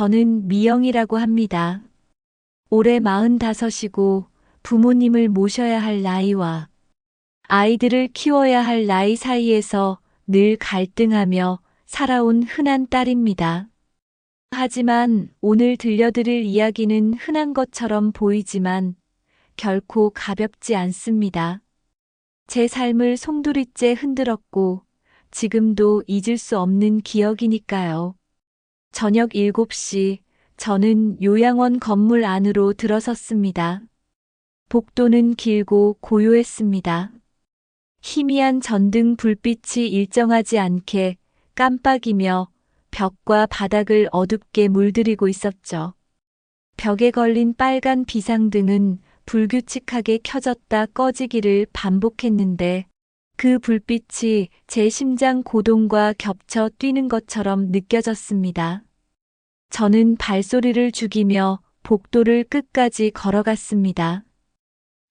저는 미영이라고 합니다. 올해 45이고 부모님을 모셔야 할 나이와 아이들을 키워야 할 나이 사이에서 늘 갈등하며 살아온 흔한 딸입니다. 하지만 오늘 들려드릴 이야기는 흔한 것처럼 보이지만 결코 가볍지 않습니다. 제 삶을 송두리째 흔들었고 지금도 잊을 수 없는 기억이니까요. 저녁 7시 저는 요양원 건물 안으로 들어섰습니다. 복도는 길고 고요했습니다. 희미한 전등 불빛이 일정하지 않게 깜빡이며 벽과 바닥을 어둡게 물들이고 있었죠. 벽에 걸린 빨간 비상등은 불규칙하게 켜졌다 꺼지기를 반복했는데 그 불빛이 제 심장 고동과 겹쳐 뛰는 것처럼 느껴졌습니다. 저는 발소리를 죽이며 복도를 끝까지 걸어갔습니다.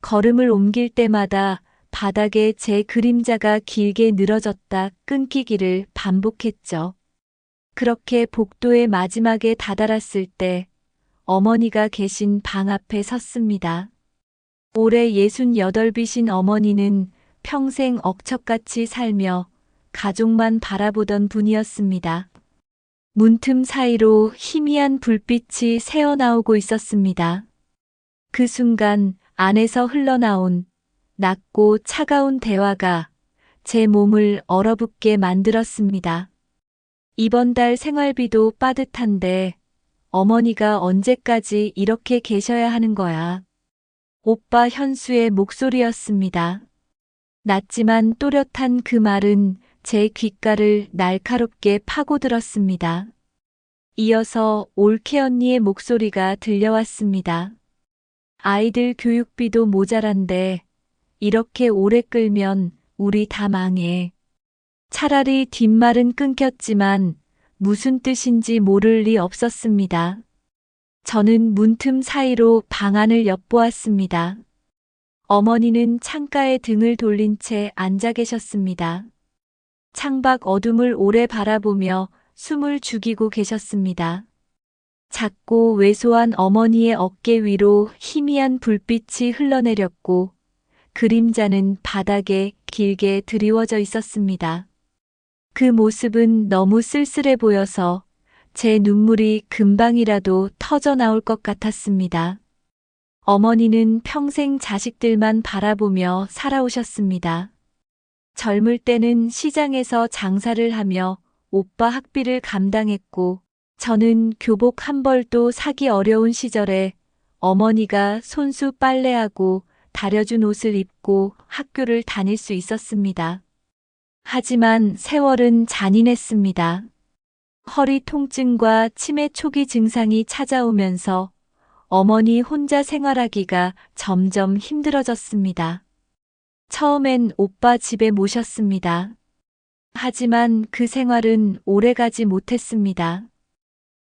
걸음을 옮길 때마다 바닥에 제 그림자가 길게 늘어졌다 끊기기를 반복했죠. 그렇게 복도의 마지막에 다다랐을 때 어머니가 계신 방 앞에 섰습니다. 올해 68이신 어머니는 평생 억척같이 살며 가족만 바라보던 분이었습니다. 문틈 사이로 희미한 불빛이 새어나오고 있었습니다. 그 순간 안에서 흘러나온 낮고 차가운 대화가 제 몸을 얼어붙게 만들었습니다. 이번 달 생활비도 빠듯한데 어머니가 언제까지 이렇게 계셔야 하는 거야. 오빠 현수의 목소리였습니다. 낮지만 또렷한 그 말은 제 귓가를 날카롭게 파고들었습니다. 이어서 올케 언니의 목소리가 들려왔습니다. 아이들 교육비도 모자란데 이렇게 오래 끌면 우리 다 망해. 차라리 뒷말은 끊겼지만 무슨 뜻인지 모를 리 없었습니다. 저는 문틈 사이로 방안을 엿보았습니다. 어머니는 창가에 등을 돌린 채 앉아 계셨습니다. 창밖 어둠을 오래 바라보며 숨을 죽이고 계셨습니다. 작고 왜소한 어머니의 어깨 위로 희미한 불빛이 흘러내렸고 그림자는 바닥에 길게 드리워져 있었습니다. 그 모습은 너무 쓸쓸해 보여서 제 눈물이 금방이라도 터져 나올 것 같았습니다. 어머니는 평생 자식들만 바라보며 살아오셨습니다. 젊을 때는 시장에서 장사를 하며 오빠 학비를 감당했고 저는 교복 한 벌도 사기 어려운 시절에 어머니가 손수 빨래하고 다려준 옷을 입고 학교를 다닐 수 있었습니다. 하지만 세월은 잔인했습니다. 허리 통증과 치매 초기 증상이 찾아오면서 어머니 혼자 생활하기가 점점 힘들어졌습니다. 처음엔 오빠 집에 모셨습니다. 하지만 그 생활은 오래가지 못했습니다.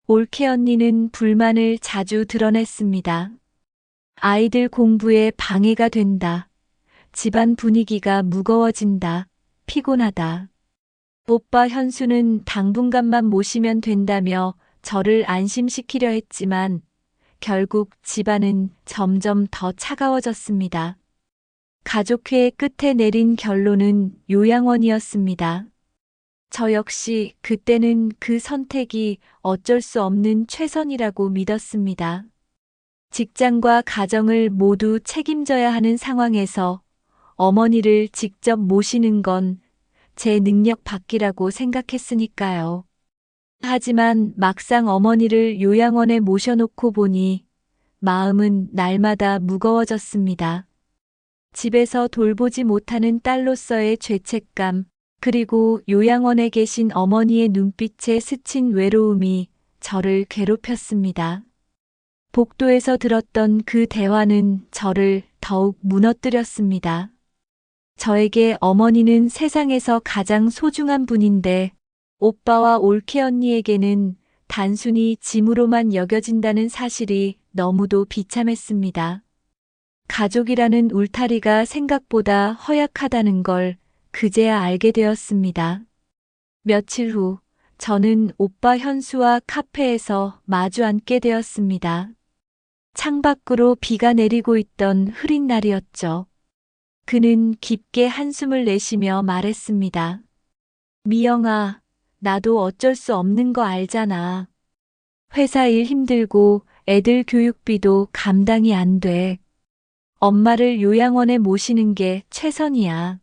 올케 언니는 불만을 자주 드러냈습니다. 아이들 공부에 방해가 된다. 집안 분위기가 무거워진다. 피곤하다. 오빠 현수는 당분간만 모시면 된다며 저를 안심시키려 했지만 결국 집안은 점점 더 차가워졌습니다. 가족회의 끝에 내린 결론은 요양원이었습니다. 저 역시 그때는 그 선택이 어쩔 수 없는 최선이라고 믿었습니다. 직장과 가정을 모두 책임져야 하는 상황에서 어머니를 직접 모시는 건 제 능력 밖이라고 생각했으니까요. 하지만 막상 어머니를 요양원에 모셔놓고 보니 마음은 날마다 무거워졌습니다. 집에서 돌보지 못하는 딸로서의 죄책감, 그리고 요양원에 계신 어머니의 눈빛에 스친 외로움이 저를 괴롭혔습니다. 복도에서 들었던 그 대화는 저를 더욱 무너뜨렸습니다. 저에게 어머니는 세상에서 가장 소중한 분인데 오빠와 올케 언니에게는 단순히 짐으로만 여겨진다는 사실이 너무도 비참했습니다. 가족이라는 울타리가 생각보다 허약하다는 걸 그제야 알게 되었습니다. 며칠 후 저는 오빠 현수와 카페에서 마주 앉게 되었습니다. 창밖으로 비가 내리고 있던 흐린 날이었죠. 그는 깊게 한숨을 내쉬며 말했습니다. 미영아, 나도 어쩔 수 없는 거 알잖아. 회사 일 힘들고 애들 교육비도 감당이 안 돼. 엄마를 요양원에 모시는 게 최선이야.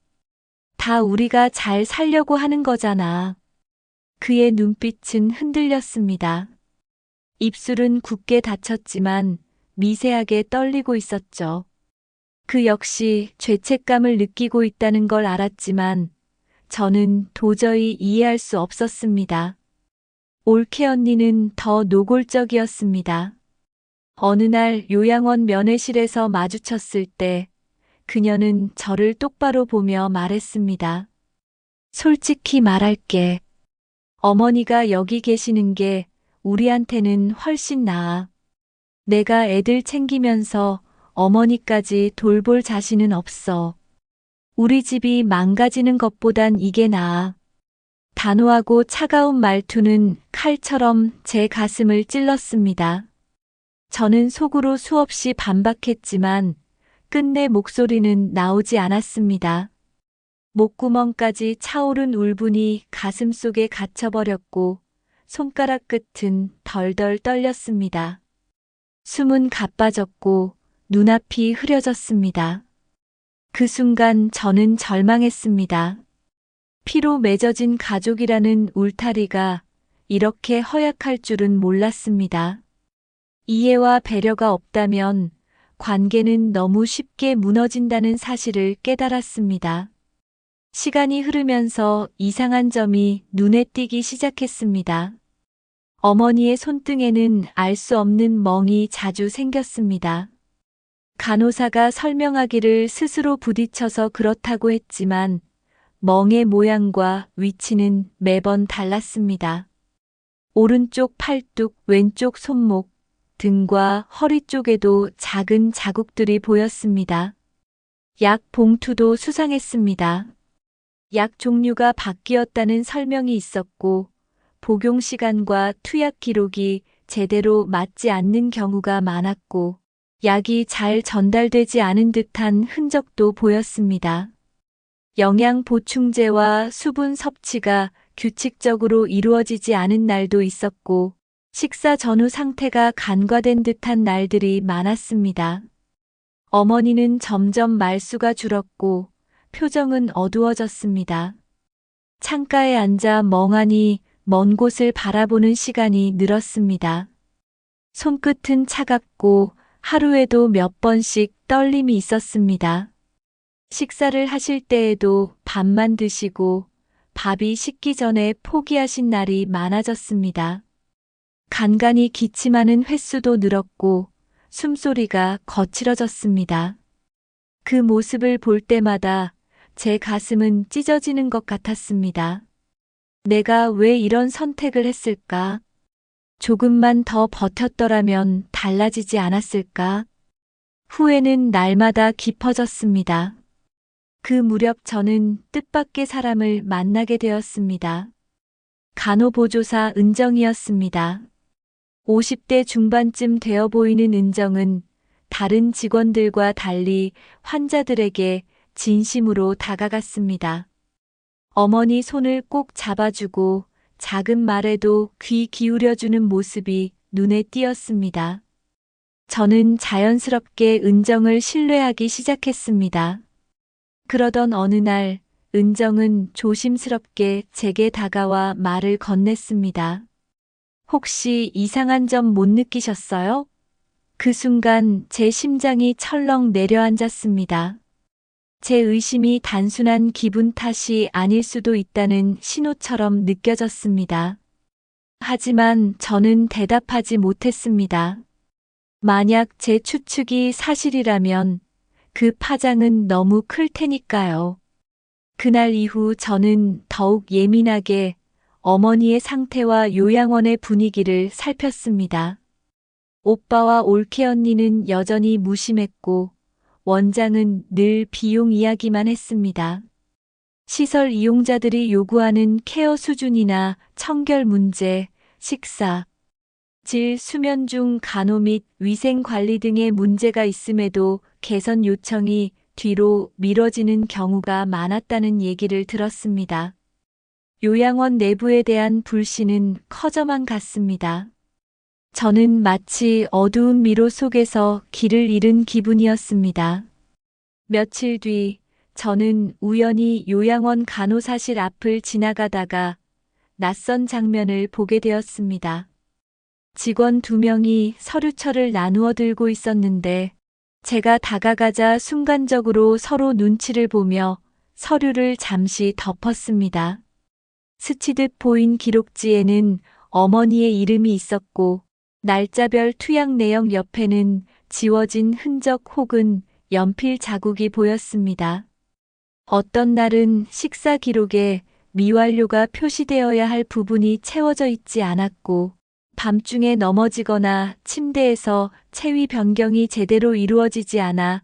다 우리가 잘 살려고 하는 거잖아. 그의 눈빛은 흔들렸습니다. 입술은 굳게 닫혔지만 미세하게 떨리고 있었죠. 그 역시 죄책감을 느끼고 있다는 걸 알았지만 저는 도저히 이해할 수 없었습니다. 올케 언니는 더 노골적이었습니다. 어느 날 요양원 면회실에서 마주쳤을 때 그녀는 저를 똑바로 보며 말했습니다. 솔직히 말할게. 어머니가 여기 계시는 게 우리한테는 훨씬 나아. 내가 애들 챙기면서 어머니까지 돌볼 자신은 없어. 우리 집이 망가지는 것보단 이게 나아. 단호하고 차가운 말투는 칼처럼 제 가슴을 찔렀습니다. 저는 속으로 수없이 반박했지만 끝내 목소리는 나오지 않았습니다. 목구멍까지 차오른 울분이 가슴 속에 갇혀버렸고 손가락 끝은 덜덜 떨렸습니다. 숨은 가빠졌고 눈앞이 흐려졌습니다. 그 순간 저는 절망했습니다. 피로 맺어진 가족이라는 울타리가 이렇게 허약할 줄은 몰랐습니다. 이해와 배려가 없다면 관계는 너무 쉽게 무너진다는 사실을 깨달았습니다. 시간이 흐르면서 이상한 점이 눈에 띄기 시작했습니다. 어머니의 손등에는 알 수 없는 멍이 자주 생겼습니다. 간호사가 설명하기를 스스로 부딪혀서 그렇다고 했지만 멍의 모양과 위치는 매번 달랐습니다. 오른쪽 팔뚝, 왼쪽 손목, 등과 허리 쪽에도 작은 자국들이 보였습니다. 약 봉투도 수상했습니다. 약 종류가 바뀌었다는 설명이 있었고, 복용 시간과 투약 기록이 제대로 맞지 않는 경우가 많았고, 약이 잘 전달되지 않은 듯한 흔적도 보였습니다. 영양 보충제와 수분 섭취가 규칙적으로 이루어지지 않은 날도 있었고, 식사 전후 상태가 간과된 듯한 날들이 많았습니다. 어머니는 점점 말수가 줄었고, 표정은 어두워졌습니다. 창가에 앉아 멍하니 먼 곳을 바라보는 시간이 늘었습니다. 손끝은 차갑고 하루에도 몇 번씩 떨림이 있었습니다. 식사를 하실 때에도 밥만 드시고 밥이 식기 전에 포기하신 날이 많아졌습니다. 간간히 기침하는 횟수도 늘었고 숨소리가 거칠어졌습니다. 그 모습을 볼 때마다 제 가슴은 찢어지는 것 같았습니다. 내가 왜 이런 선택을 했을까? 조금만 더 버텼더라면 달라지지 않았을까? 후회는 날마다 깊어졌습니다. 그 무렵 저는 뜻밖의 사람을 만나게 되었습니다. 간호보조사 은정이었습니다. 50대 중반쯤 되어 보이는 은정은 다른 직원들과 달리 환자들에게 진심으로 다가갔습니다. 어머니 손을 꼭 잡아주고 작은 말에도 귀 기울여주는 모습이 눈에 띄었습니다. 저는 자연스럽게 은정을 신뢰하기 시작했습니다. 그러던 어느 날 은정은 조심스럽게 제게 다가와 말을 건넸습니다. 혹시 이상한 점 못 느끼셨어요? 그 순간 제 심장이 철렁 내려앉았습니다. 제 의심이 단순한 기분 탓이 아닐 수도 있다는 신호처럼 느껴졌습니다. 하지만 저는 대답하지 못했습니다. 만약 제 추측이 사실이라면 그 파장은 너무 클 테니까요. 그날 이후 저는 더욱 예민하게 어머니의 상태와 요양원의 분위기를 살폈습니다. 오빠와 올케 언니는 여전히 무심했고 원장은 늘 비용 이야기만 했습니다. 시설 이용자들이 요구하는 케어 수준이나 청결 문제, 식사, 질, 수면 중 간호 및 위생 관리 등의 문제가 있음에도 개선 요청이 뒤로 미뤄지는 경우가 많았다는 얘기를 들었습니다. 요양원 내부에 대한 불신은 커져만 갔습니다. 저는 마치 어두운 미로 속에서 길을 잃은 기분이었습니다. 며칠 뒤 저는 우연히 요양원 간호사실 앞을 지나가다가 낯선 장면을 보게 되었습니다. 직원 두 명이 서류철을 나누어 들고 있었는데 제가 다가가자 순간적으로 서로 눈치를 보며 서류를 잠시 덮었습니다. 스치듯 보인 기록지에는 어머니의 이름이 있었고 날짜별 투약 내역 옆에는 지워진 흔적 혹은 연필 자국이 보였습니다. 어떤 날은 식사 기록에 미완료가 표시되어야 할 부분이 채워져 있지 않았고 밤중에 넘어지거나 침대에서 체위 변경이 제대로 이루어지지 않아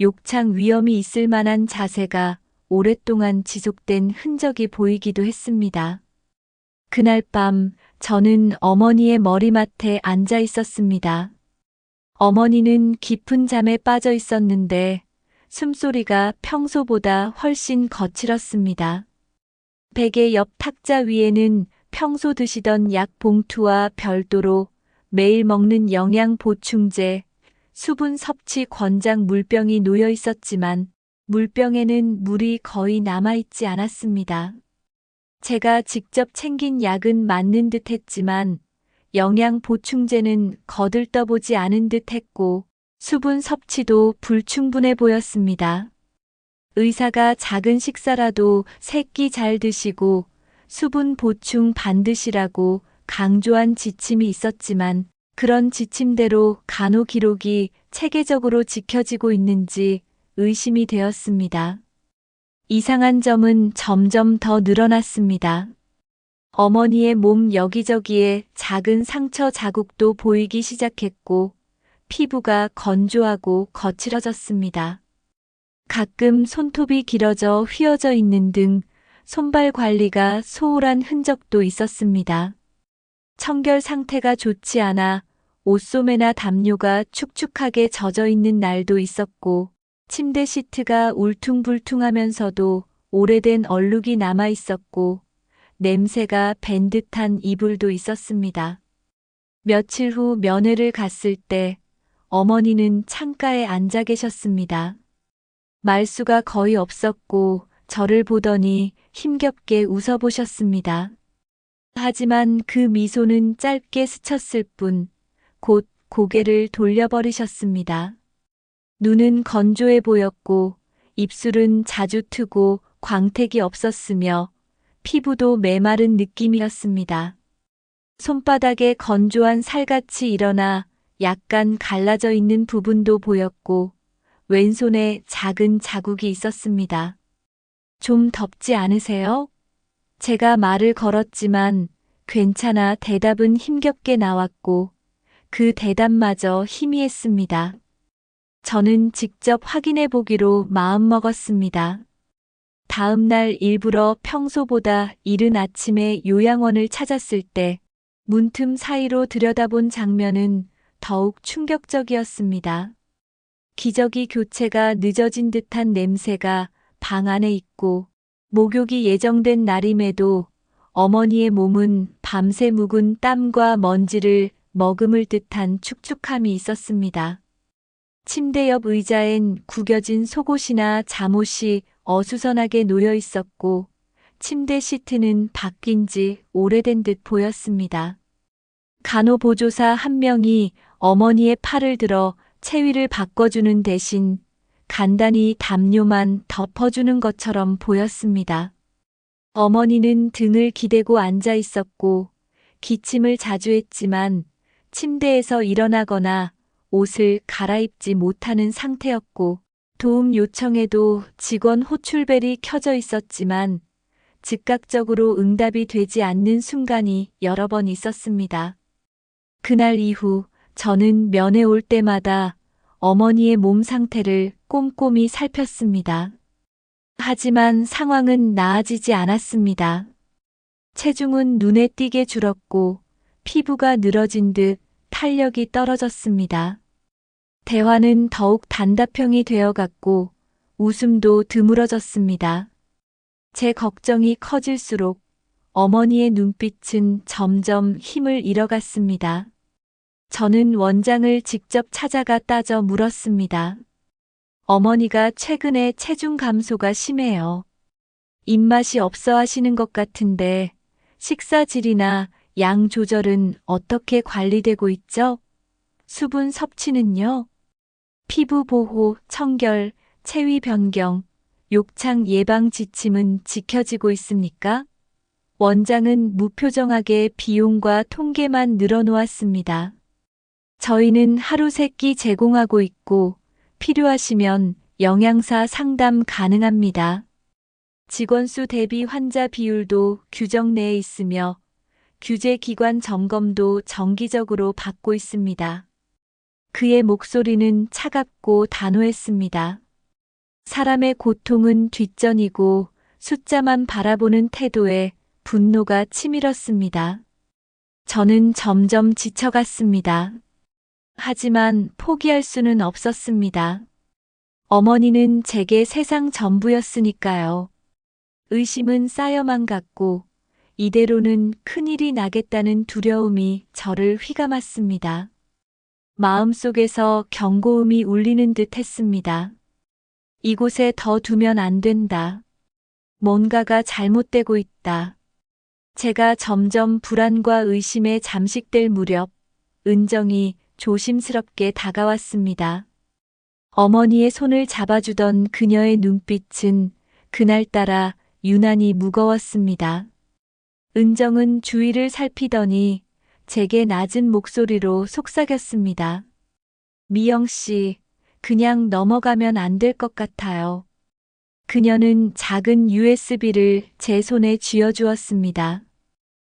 욕창 위험이 있을 만한 자세가 오랫동안 지속된 흔적이 보이기도 했습니다. 그날 밤 저는 어머니의 머리맡에 앉아 있었습니다. 어머니는 깊은 잠에 빠져 있었는데 숨소리가 평소보다 훨씬 거칠었습니다. 베개 옆 탁자 위에는 평소 드시던 약 봉투와 별도로 매일 먹는 영양 보충제, 수분 섭취 권장 물병이 놓여 있었지만 물병에는 물이 거의 남아있지 않았습니다. 제가 직접 챙긴 약은 맞는 듯 했지만 영양 보충제는 거들떠보지 않은 듯 했고 수분 섭취도 불충분해 보였습니다. 의사가 작은 식사라도 세끼 잘 드시고 수분 보충 반드시라고 강조한 지침이 있었지만 그런 지침대로 간호 기록이 체계적으로 지켜지고 있는지 의심이 되었습니다. 이상한 점은 점점 더 늘어났습니다. 어머니의 몸 여기저기에 작은 상처 자국도 보이기 시작했고 피부가 건조하고 거칠어졌습니다. 가끔 손톱이 길어져 휘어져 있는 등 손발 관리가 소홀한 흔적도 있었습니다. 청결 상태가 좋지 않아 옷소매나 담요가 축축하게 젖어 있는 날도 있었고 침대 시트가 울퉁불퉁하면서도 오래된 얼룩이 남아 있었고 냄새가 밴 듯한 이불도 있었습니다. 며칠 후 면회를 갔을 때 어머니는 창가에 앉아 계셨습니다. 말수가 거의 없었고 저를 보더니 힘겹게 웃어보셨습니다. 하지만 그 미소는 짧게 스쳤을 뿐 곧 고개를 돌려버리셨습니다. 눈은 건조해 보였고 입술은 자주 트고 광택이 없었으며 피부도 메마른 느낌이었습니다. 손바닥에 건조한 살같이 일어나 약간 갈라져 있는 부분도 보였고 왼손에 작은 자국이 있었습니다. 좀 덥지 않으세요? 제가 말을 걸었지만 괜찮아 대답은 힘겹게 나왔고 그 대답마저 희미했습니다. 저는 직접 확인해 보기로 마음먹었습니다. 다음 날 일부러 평소보다 이른 아침에 요양원을 찾았을 때 문틈 사이로 들여다본 장면은 더욱 충격적이었습니다. 기저귀 교체가 늦어진 듯한 냄새가 방 안에 있고 목욕이 예정된 날임에도 어머니의 몸은 밤새 묵은 땀과 먼지를 머금을 듯한 축축함이 있었습니다. 침대 옆 의자엔 구겨진 속옷이나 잠옷이 어수선하게 놓여 있었고 침대 시트는 바뀐 지 오래된 듯 보였습니다. 간호보조사 한 명이 어머니의 팔을 들어 체위를 바꿔주는 대신 간단히 담요만 덮어주는 것처럼 보였습니다. 어머니는 등을 기대고 앉아 있었고 기침을 자주 했지만 침대에서 일어나거나 옷을 갈아입지 못하는 상태였고 도움 요청에도 직원 호출벨이 켜져 있었지만 즉각적으로 응답이 되지 않는 순간이 여러 번 있었습니다. 그날 이후 저는 면회 올 때마다 어머니의 몸 상태를 꼼꼼히 살폈습니다. 하지만 상황은 나아지지 않았습니다. 체중은 눈에 띄게 줄었고 피부가 늘어진 듯 탄력이 떨어졌습니다. 대화는 더욱 단답형이 되어갔고 웃음도 드물어졌습니다. 제 걱정이 커질수록 어머니의 눈빛은 점점 힘을 잃어갔습니다. 저는 원장을 직접 찾아가 따져 물었습니다. 어머니가 최근에 체중 감소가 심해요. 입맛이 없어 하시는 것 같은데 식사 질이나 양 조절은 어떻게 관리되고 있죠? 수분 섭취는요? 피부 보호, 청결, 체위 변경, 욕창 예방 지침은 지켜지고 있습니까? 원장은 무표정하게 비용과 통계만 늘어놓았습니다. 저희는 하루 세끼 제공하고 있고 필요하시면 영양사 상담 가능합니다. 직원 수 대비 환자 비율도 규정 내에 있으며 규제 기관 점검도 정기적으로 받고 있습니다. 그의 목소리는 차갑고 단호했습니다. 사람의 고통은 뒷전이고 숫자만 바라보는 태도에 분노가 치밀었습니다. 저는 점점 지쳐갔습니다. 하지만 포기할 수는 없었습니다. 어머니는 제게 세상 전부였으니까요. 의심은 쌓여만 갔고 이대로는 큰일이 나겠다는 두려움이 저를 휘감았습니다. 마음속에서 경고음이 울리는 듯 했습니다. 이곳에 더 두면 안 된다. 뭔가가 잘못되고 있다. 제가 점점 불안과 의심에 잠식될 무렵 은정이 조심스럽게 다가왔습니다. 어머니의 손을 잡아주던 그녀의 눈빛은 그날따라 유난히 무거웠습니다. 은정은 주위를 살피더니 제게 낮은 목소리로 속삭였습니다. 미영 씨, 그냥 넘어가면 안 될 것 같아요. 그녀는 작은 USB를 제 손에 쥐어주었습니다.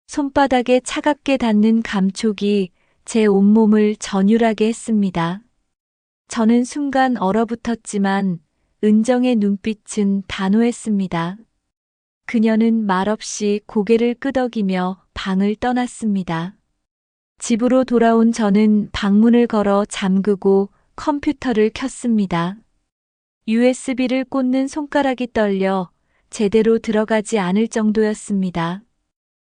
손바닥에 차갑게 닿는 감촉이 제 온몸을 전율하게 했습니다. 저는 순간 얼어붙었지만 은정의 눈빛은 단호했습니다. 그녀는 말없이 고개를 끄덕이며 방을 떠났습니다. 집으로 돌아온 저는 방문을 걸어 잠그고 컴퓨터를 켰습니다. USB를 꽂는 손가락이 떨려 제대로 들어가지 않을 정도였습니다.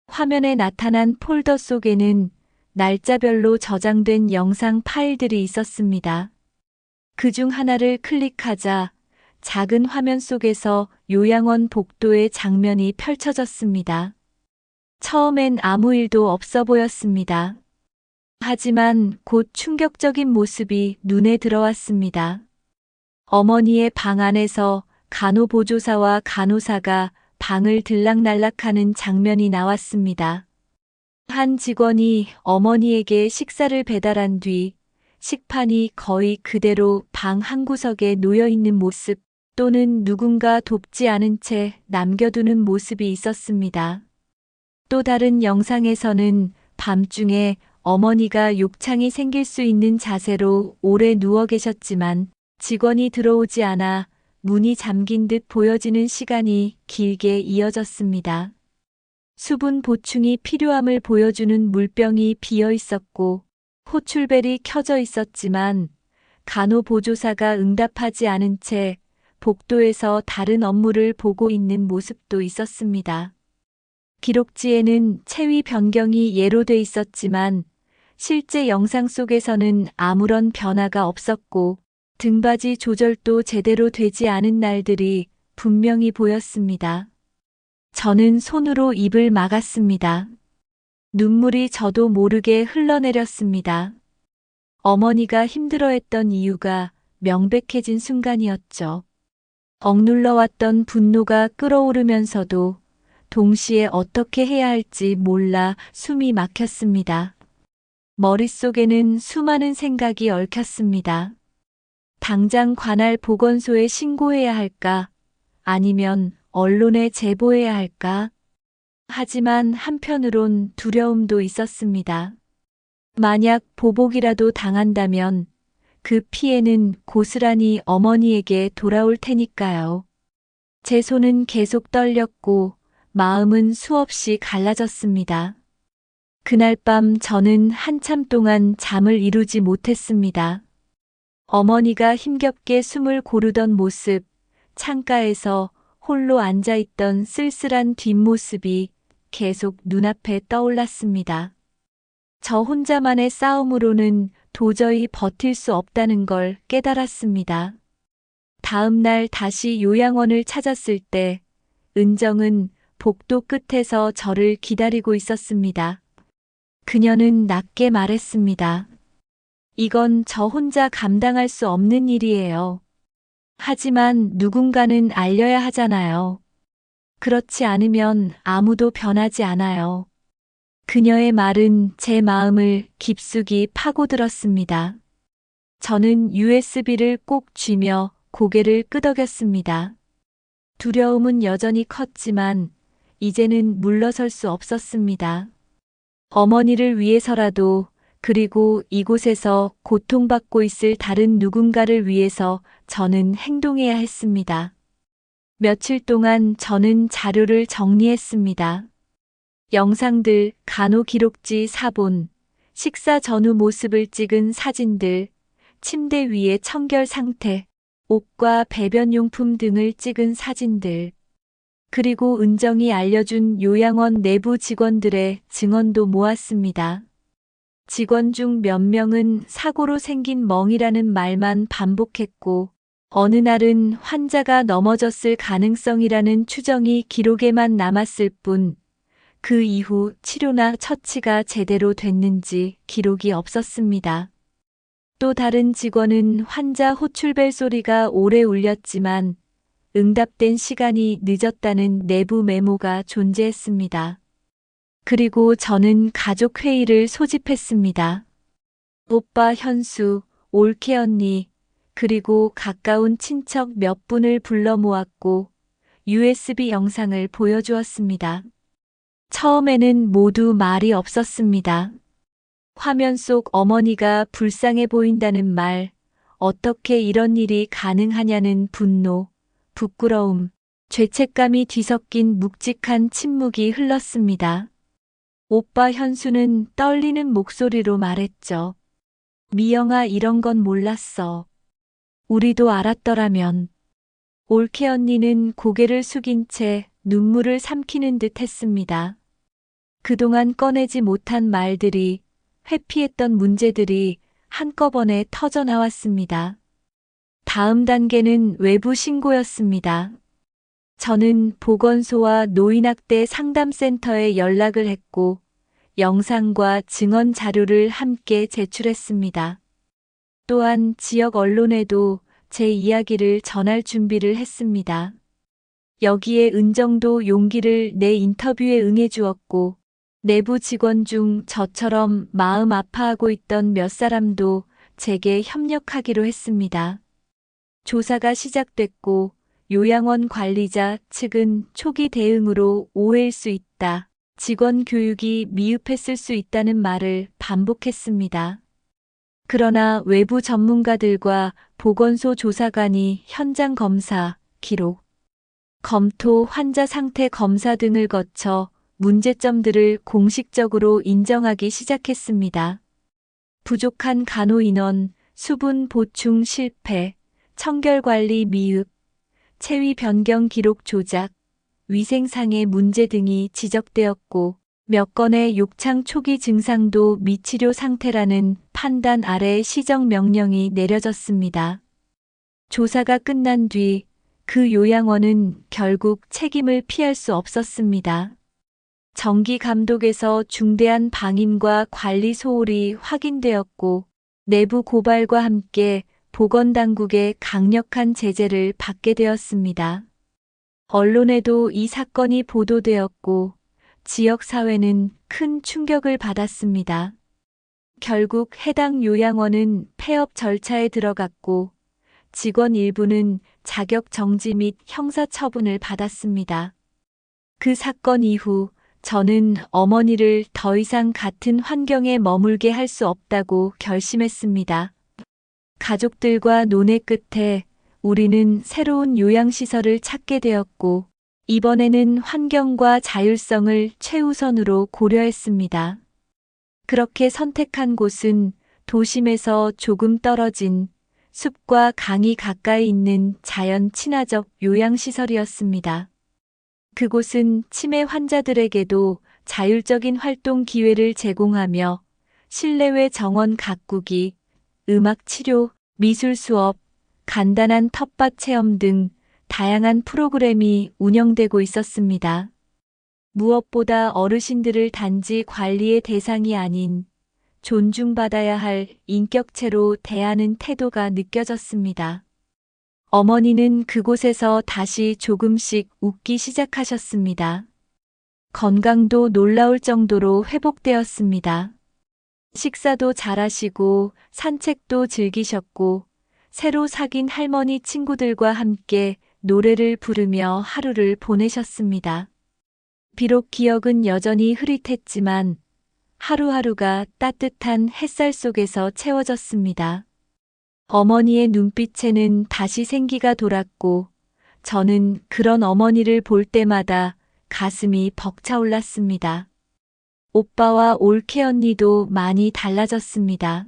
화면에 나타난 폴더 속에는 날짜별로 저장된 영상 파일들이 있었습니다. 그 중 하나를 클릭하자 작은 화면 속에서 요양원 복도의 장면이 펼쳐졌습니다. 처음엔 아무 일도 없어 보였습니다. 하지만 곧 충격적인 모습이 눈에 들어왔습니다. 어머니의 방 안에서 간호보조사와 간호사가 방을 들락날락하는 장면이 나왔습니다. 한 직원이 어머니에게 식사를 배달한 뒤 식판이 거의 그대로 방 한 구석에 놓여 있는 모습 또는 누군가 돕지 않은 채 남겨두는 모습이 있었습니다. 또 다른 영상에서는 밤중에 어머니가 욕창이 생길 수 있는 자세로 오래 누워 계셨지만 직원이 들어오지 않아 문이 잠긴 듯 보여지는 시간이 길게 이어졌습니다. 수분 보충이 필요함을 보여주는 물병이 비어 있었고 호출벨이 켜져 있었지만 간호보조사가 응답하지 않은 채 복도에서 다른 업무를 보고 있는 모습도 있었습니다. 기록지에는 체위 변경이 예로돼 있었지만 실제 영상 속에서는 아무런 변화가 없었고 등받이 조절도 제대로 되지 않은 날들이 분명히 보였습니다. 저는 손으로 입을 막았습니다. 눈물이 저도 모르게 흘러내렸습니다. 어머니가 힘들어했던 이유가 명백해진 순간이었죠. 억눌러왔던 분노가 끓어오르면서도 동시에 어떻게 해야 할지 몰라 숨이 막혔습니다. 머릿속에는 수많은 생각이 얽혔습니다. 당장 관할 보건소에 신고해야 할까? 아니면 언론에 제보해야 할까? 하지만 한편으론 두려움도 있었습니다. 만약 보복이라도 당한다면 그 피해는 고스란히 어머니에게 돌아올 테니까요. 제 손은 계속 떨렸고 마음은 수없이 갈라졌습니다. 그날 밤 저는 한참 동안 잠을 이루지 못했습니다. 어머니가 힘겹게 숨을 고르던 모습, 창가에서 홀로 앉아있던 쓸쓸한 뒷모습이 계속 눈앞에 떠올랐습니다. 저 혼자만의 싸움으로는 도저히 버틸 수 없다는 걸 깨달았습니다. 다음 날 다시 요양원을 찾았을 때 은정은 복도 끝에서 저를 기다리고 있었습니다. 그녀는 낮게 말했습니다. 이건 저 혼자 감당할 수 없는 일이에요. 하지만 누군가는 알려야 하잖아요. 그렇지 않으면 아무도 변하지 않아요. 그녀의 말은 제 마음을 깊숙이 파고들었습니다. 저는 USB를 꼭 쥐며 고개를 끄덕였습니다. 두려움은 여전히 컸지만 이제는 물러설 수 없었습니다. 어머니를 위해서라도 그리고 이곳에서 고통받고 있을 다른 누군가를 위해서 저는 행동해야 했습니다. 며칠 동안 저는 자료를 정리했습니다. 영상들, 간호 기록지 사본, 식사 전후 모습을 찍은 사진들, 침대 위의 청결 상태, 옷과 배변용품 등을 찍은 사진들, 그리고 은정이 알려준 요양원 내부 직원들의 증언도 모았습니다. 직원 중 몇 명은 사고로 생긴 멍이라는 말만 반복했고, 어느 날은 환자가 넘어졌을 가능성이라는 추정이 기록에만 남았을 뿐, 그 이후 치료나 처치가 제대로 됐는지 기록이 없었습니다. 또 다른 직원은 환자 호출벨 소리가 오래 울렸지만 응답된 시간이 늦었다는 내부 메모가 존재했습니다. 그리고 저는 가족 회의를 소집했습니다. 오빠 현수, 올케 언니, 그리고 가까운 친척 몇 분을 불러 모았고 USB 영상을 보여주었습니다. 처음에는 모두 말이 없었습니다. 화면 속 어머니가 불쌍해 보인다는 말, 어떻게 이런 일이 가능하냐는 분노, 부끄러움, 죄책감이 뒤섞인 묵직한 침묵이 흘렀습니다. 오빠 현수는 떨리는 목소리로 말했죠. 미영아 이런 건 몰랐어. 우리도 알았더라면. 올케 언니는 고개를 숙인 채 눈물을 삼키는 듯 했습니다. 그동안 꺼내지 못한 말들이 회피했던 문제들이 한꺼번에 터져 나왔습니다. 다음 단계는 외부 신고였습니다. 저는 보건소와 노인학대 상담센터에 연락을 했고 영상과 증언 자료를 함께 제출했습니다. 또한 지역 언론에도 제 이야기를 전할 준비를 했습니다. 여기에 은정도 용기를 내 인터뷰에 응해주었고 내부 직원 중 저처럼 마음 아파하고 있던 몇 사람도 제게 협력하기로 했습니다. 조사가 시작됐고 요양원 관리자 측은 초기 대응으로 오해일 수 있다. 직원 교육이 미흡했을 수 있다는 말을 반복했습니다. 그러나 외부 전문가들과 보건소 조사관이 현장 검사, 기록, 검토 환자 상태 검사 등을 거쳐 문제점들을 공식적으로 인정하기 시작했습니다. 부족한 간호 인원, 수분 보충 실패, 청결 관리 미흡, 체위 변경 기록 조작, 위생상의 문제 등이 지적되었고 몇 건의 욕창 초기 증상도 미치료 상태라는 판단 아래 시정 명령이 내려졌습니다. 조사가 끝난 뒤 그 요양원은 결국 책임을 피할 수 없었습니다. 정기 감독에서 중대한 방임과 관리 소홀이 확인되었고 내부 고발과 함께 보건당국의 강력한 제재를 받게 되었습니다. 언론에도 이 사건이 보도되었고 지역 사회는 큰 충격을 받았습니다. 결국 해당 요양원은 폐업 절차에 들어갔고 직원 일부는 자격 정지 및 형사 처분을 받았습니다. 그 사건 이후 저는 어머니를 더 이상 같은 환경에 머물게 할 수 없다고 결심했습니다. 가족들과 논의 끝에 우리는 새로운 요양시설을 찾게 되었고, 이번에는 환경과 자율성을 최우선으로 고려했습니다. 그렇게 선택한 곳은 도심에서 조금 떨어진 숲과 강이 가까이 있는 자연 친화적 요양시설이었습니다. 그곳은 치매 환자들에게도 자율적인 활동 기회를 제공하며 실내외 정원 가꾸기, 음악 치료, 미술 수업, 간단한 텃밭 체험 등 다양한 프로그램이 운영되고 있었습니다. 무엇보다 어르신들을 단지 관리의 대상이 아닌 존중받아야 할 인격체로 대하는 태도가 느껴졌습니다. 어머니는 그곳에서 다시 조금씩 웃기 시작하셨습니다. 건강도 놀라울 정도로 회복되었습니다. 식사도 잘하시고 산책도 즐기셨고 새로 사귄 할머니 친구들과 함께 노래를 부르며 하루를 보내셨습니다. 비록 기억은 여전히 흐릿했지만 하루하루가 따뜻한 햇살 속에서 채워졌습니다. 어머니의 눈빛에는 다시 생기가 돌았고 저는 그런 어머니를 볼 때마다 가슴이 벅차올랐습니다. 오빠와 올케 언니도 많이 달라졌습니다.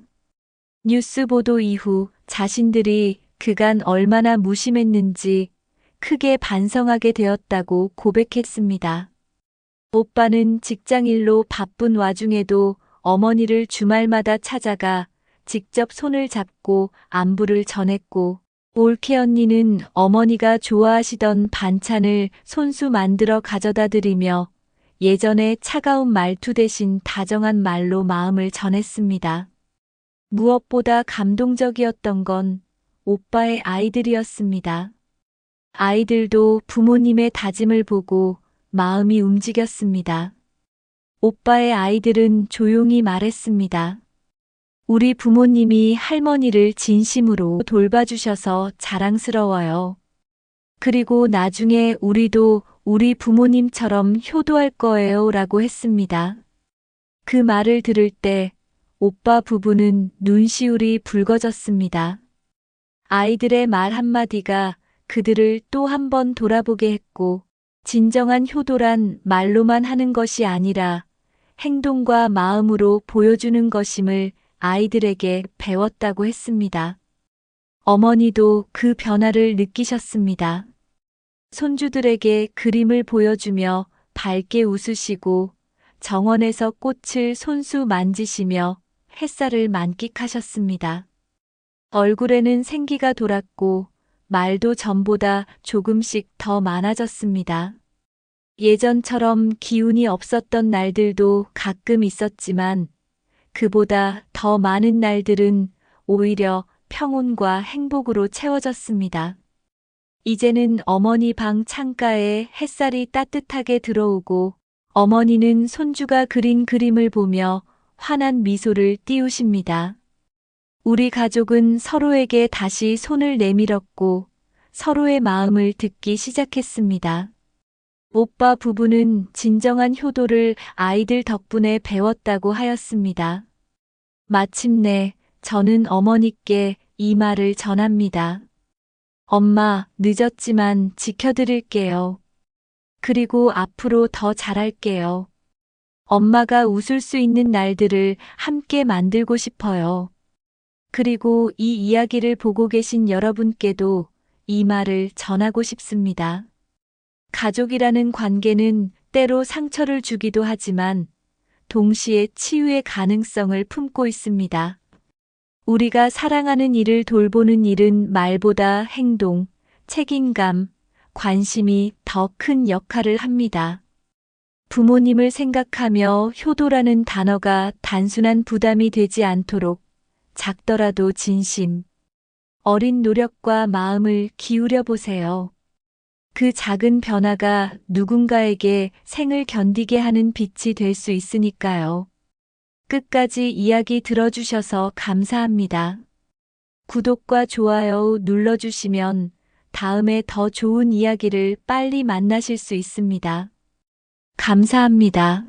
뉴스 보도 이후 자신들이 그간 얼마나 무심했는지 크게 반성하게 되었다고 고백했습니다. 오빠는 직장 일로 바쁜 와중에도 어머니를 주말마다 찾아가 직접 손을 잡고 안부를 전했고 올케 언니는 어머니가 좋아하시던 반찬을 손수 만들어 가져다 드리며 예전의 차가운 말투 대신 다정한 말로 마음을 전했습니다. 무엇보다 감동적이었던 건 오빠의 아이들이었습니다. 아이들도 부모님의 다짐을 보고 마음이 움직였습니다. 오빠의 아이들은 조용히 말했습니다. 우리 부모님이 할머니를 진심으로 돌봐주셔서 자랑스러워요. 그리고 나중에 우리도 우리 부모님처럼 효도할 거예요 라고 했습니다. 그 말을 들을 때 오빠 부부는 눈시울이 붉어졌습니다. 아이들의 말 한마디가 그들을 또 한 번 돌아보게 했고, 진정한 효도란 말로만 하는 것이 아니라 행동과 마음으로 보여주는 것임을 아이들에게 배웠다고 했습니다. 어머니도 그 변화를 느끼셨습니다. 손주들에게 그림을 보여주며 밝게 웃으시고 정원에서 꽃을 손수 만지시며 햇살을 만끽하셨습니다. 얼굴에는 생기가 돌았고 말도 전보다 조금씩 더 많아졌습니다. 예전처럼 기운이 없었던 날들도 가끔 있었지만 그보다 더 많은 날들은 오히려 평온과 행복으로 채워졌습니다. 이제는 어머니 방 창가에 햇살이 따뜻하게 들어오고 어머니는 손주가 그린 그림을 보며 환한 미소를 띄우십니다. 우리 가족은 서로에게 다시 손을 내밀었고 서로의 마음을 듣기 시작했습니다. 오빠 부부는 진정한 효도를 아이들 덕분에 배웠다고 하였습니다. 마침내 저는 어머니께 이 말을 전합니다. 엄마, 늦었지만 지켜드릴게요. 그리고 앞으로 더 잘할게요. 엄마가 웃을 수 있는 날들을 함께 만들고 싶어요. 그리고 이 이야기를 보고 계신 여러분께도 이 말을 전하고 싶습니다. 가족이라는 관계는 때로 상처를 주기도 하지만 동시에 치유의 가능성을 품고 있습니다. 우리가 사랑하는 이를 돌보는 일은 말보다 행동, 책임감, 관심이 더 큰 역할을 합니다. 부모님을 생각하며 효도라는 단어가 단순한 부담이 되지 않도록 작더라도 진심, 어린 노력과 마음을 기울여 보세요. 그 작은 변화가 누군가에게 생을 견디게 하는 빛이 될 수 있으니까요. 끝까지 이야기 들어주셔서 감사합니다. 구독과 좋아요 눌러주시면 다음에 더 좋은 이야기를 빨리 만나실 수 있습니다. 감사합니다.